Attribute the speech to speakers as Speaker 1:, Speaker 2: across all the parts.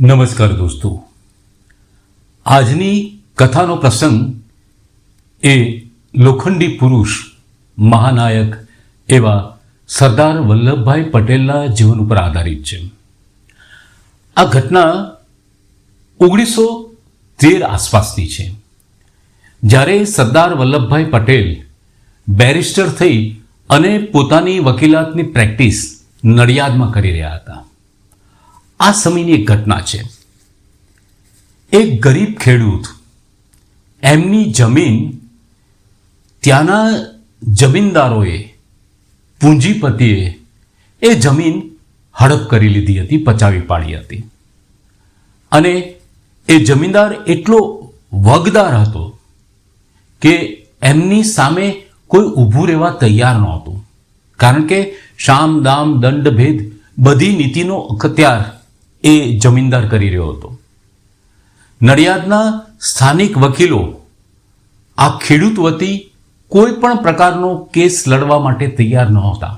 Speaker 1: નમસ્કાર દોસ્તો. આજની કથાનો પ્રસંગ એ લોખંડી પુરુષ, મહાનાયક એવા સરદાર વલ્લભભાઈ પટેલના જીવન ઉપર આધારિત છે. આ ઘટના ઓગણીસો તેર આસપાસની છે. જ્યારે સરદાર વલ્લભભાઈ પટેલ બેરિસ્ટર થઈ અને પોતાની વકીલાતની પ્રેક્ટિસ નડિયાદમાં કરી રહ્યા હતા. આ સમયની એક ઘટના છે. એક ગરીબ ખેડૂત એમની જમીન ત્યાંના જમીનદારોએ, પૂંજીપતિએ એ જમીન હડપ કરી લીધી હતી, પચાવી પાડી હતી. અને એ જમીનદાર એટલો વગદાર હતો કે એમની સામે કોઈ ઊભું રહેવા તૈયાર નહોતું. કારણ કે શામ, દામ, દંડ, ભેદ બધી નીતિનો અખત્યાર એ જમીનદાર કરી રહ્યો હતો. નડિયાદના સ્થાનિક વકીલો આ ખેડૂત વતી કોઈ પણ પ્રકારનો કેસ લડવા માટે તૈયાર નહોતા.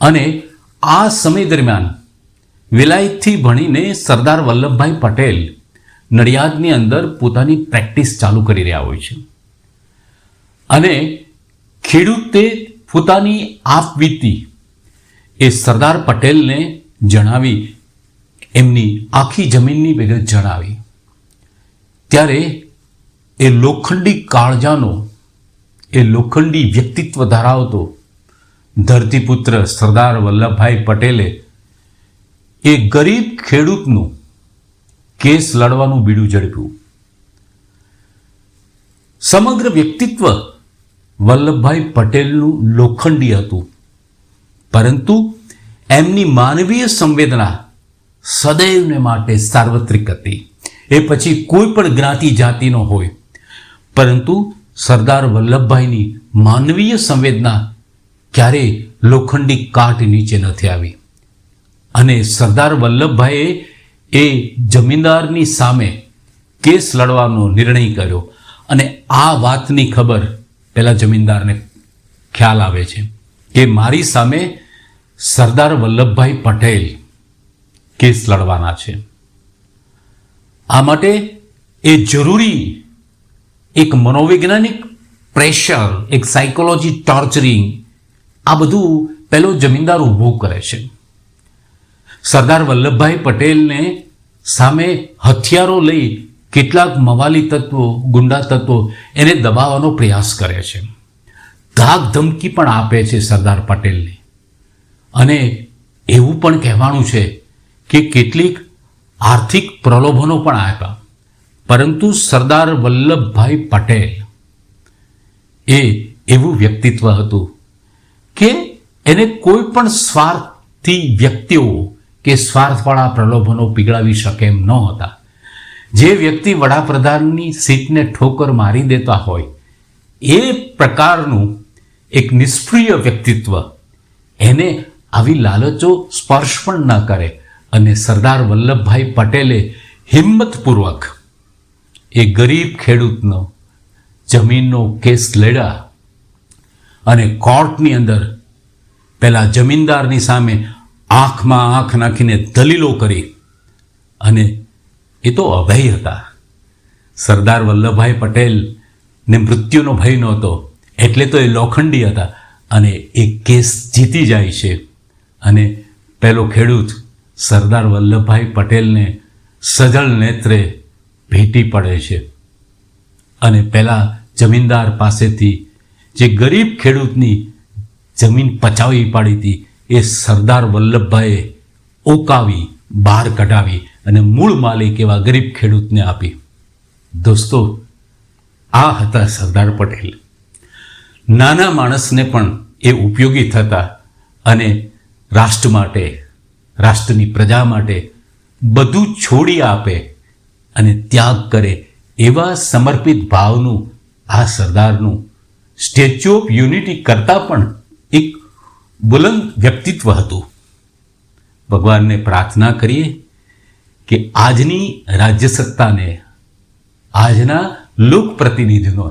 Speaker 1: અને આ સમય દરમિયાન વિલાયતથી ભણીને સરદાર વલ્લભભાઈ પટેલ નડિયાદની અંદર પોતાની પ્રેક્ટિસ ચાલુ કરી રહ્યા હોય છે. અને ખેડૂતે પોતાની આપવીતી એ સરદાર પટેલને જણાવી એમની આખી જમીનની વિગત જણાવી. ત્યારે એ લોખંડી કાળજાનો, એ લોખંડી વ્યક્તિત્વ ધરાવતો ધરતીપુત્ર સરદાર વલ્લભભાઈ પટેલે એ ગરીબ ખેડૂતનું કેસ લડવાનું બીડું ઝડપ્યું. સમગ્ર વ્યક્તિત્વ વલ્લભભાઈ પટેલનું લોખંડી હતું. પરંતુ એમની માનવીય સંવેદના સદૈવને માટે સાર્વત્રિક હતી. એ પછી કોઈ પણ જ્ઞાતિ જાતિનો હોય. પરંતુ સરદાર વલ્લભભાઈની માનવીય સંવેદના ક્યારેય લોખંડી કાટ નીચે નથી આવી. અને સરદાર વલ્લભભાઈએ એ જમીનદારની સામે કેસ લડવાનો નિર્ણય કર્યો. અને આ વાતની ખબર પેલા જમીનદારને ખ્યાલ આવે છે કે મારી સામે સરદાર વલ્લભભાઈ પટેલ કેસ લડવાના છે. આ માટે એ જરૂરી એક મનોવૈજ્ઞાનિક પ્રેશર, એક સાયકોલોજી ટોર્ચરિંગ આ બધું પેલો જમીનદાર ઊભું કરે છે. સરદાર વલ્લભભાઈ પટેલને સામે હથિયારો લઈ કેટલાક મવાલી તત્વો, ગુંડા તત્વો એને દબાવવાનો પ્રયાસ કરે છે. ધાક ધમકી પણ આપે છે સરદાર પટેલને. અને એવું પણ કહેવાનું છે કે કેટલીક આર્થિક પ્રલોભનો પણ આપ્યા પરંતુ સરદાર વલ્લભભાઈ પટેલ એ એવું વ્યક્તિત્વ હતું કે એને કોઈ પણ સ્વાર્થથી વ્યક્તિઓ કે સ્વાર્થવાળા પ્રલોભનો પીગળાવી શકે એમ ન હતા. જે વ્યક્તિ વડાપ્રધાનની સીટને ઠોકર મારી દેતા હોય, એ પ્રકારનું એક નિષ્ક્રિય વ્યક્તિત્વ એને આવી લાલચો સ્પર્શ પણ ન કરે. અને સરદાર વલ્લભભાઈ પટેલે હિંમતપૂર્વક એ ગરીબ ખેડૂતનો જમીનનો કેસ લડ્યા અને કોર્ટની અંદર પહેલાં જમીનદારની સામે આંખમાં આંખ નાખીને દલીલો કરી અને એ તો અભય હતા. સરદાર વલ્લભભાઈ પટેલને મૃત્યુનો ભય નહોતો, એટલે તો એ લોખંડી હતા અને એ કેસ જીતી જાય છે. અને પેલો ખેડૂત સરદાર વલ્લભભાઈ પટેલને સજળ નેત્રે ભેટી પડે છે. અને પેલા જમીનદાર પાસેથી જે ગરીબ ખેડૂતની જમીન પચાવી પાડી હતી, એ સરદાર વલ્લભભાઈએ ઓકાવી, બહાર કઢાવી અને મૂળ માલિક એવા ગરીબ ખેડૂતને આપી. દોસ્તો, આ હતા સરદાર પટેલ. નાના માણસને પણ એ ઉપયોગી થતા અને રાષ્ટ્ર માટે રાષ્ટ્રની પ્રજા માટે બધું છોડી આપે અને ત્યાગ કરે એવા સમર્પિત ભાવનું આ સરદારનું સ્ટેચ્યુ ઓફ યુનિટી કરતાં પણ એક બુલંદ વ્યક્તિત્વ હતું. ભગવાનને પ્રાર્થના કરીએ કે આજની રાજ્ય સત્તાને આજના લોક પ્રતિનિધિનો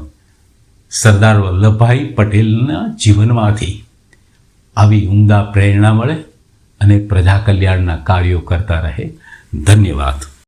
Speaker 1: સરદાર વલ્લભભાઈ પટેલના જીવનમાંથી આવી ઉમદા પ્રેરણા મળે અને પ્રજા કલ્યાણના કાર્યો કરતા રહે. ધન્યવાદ.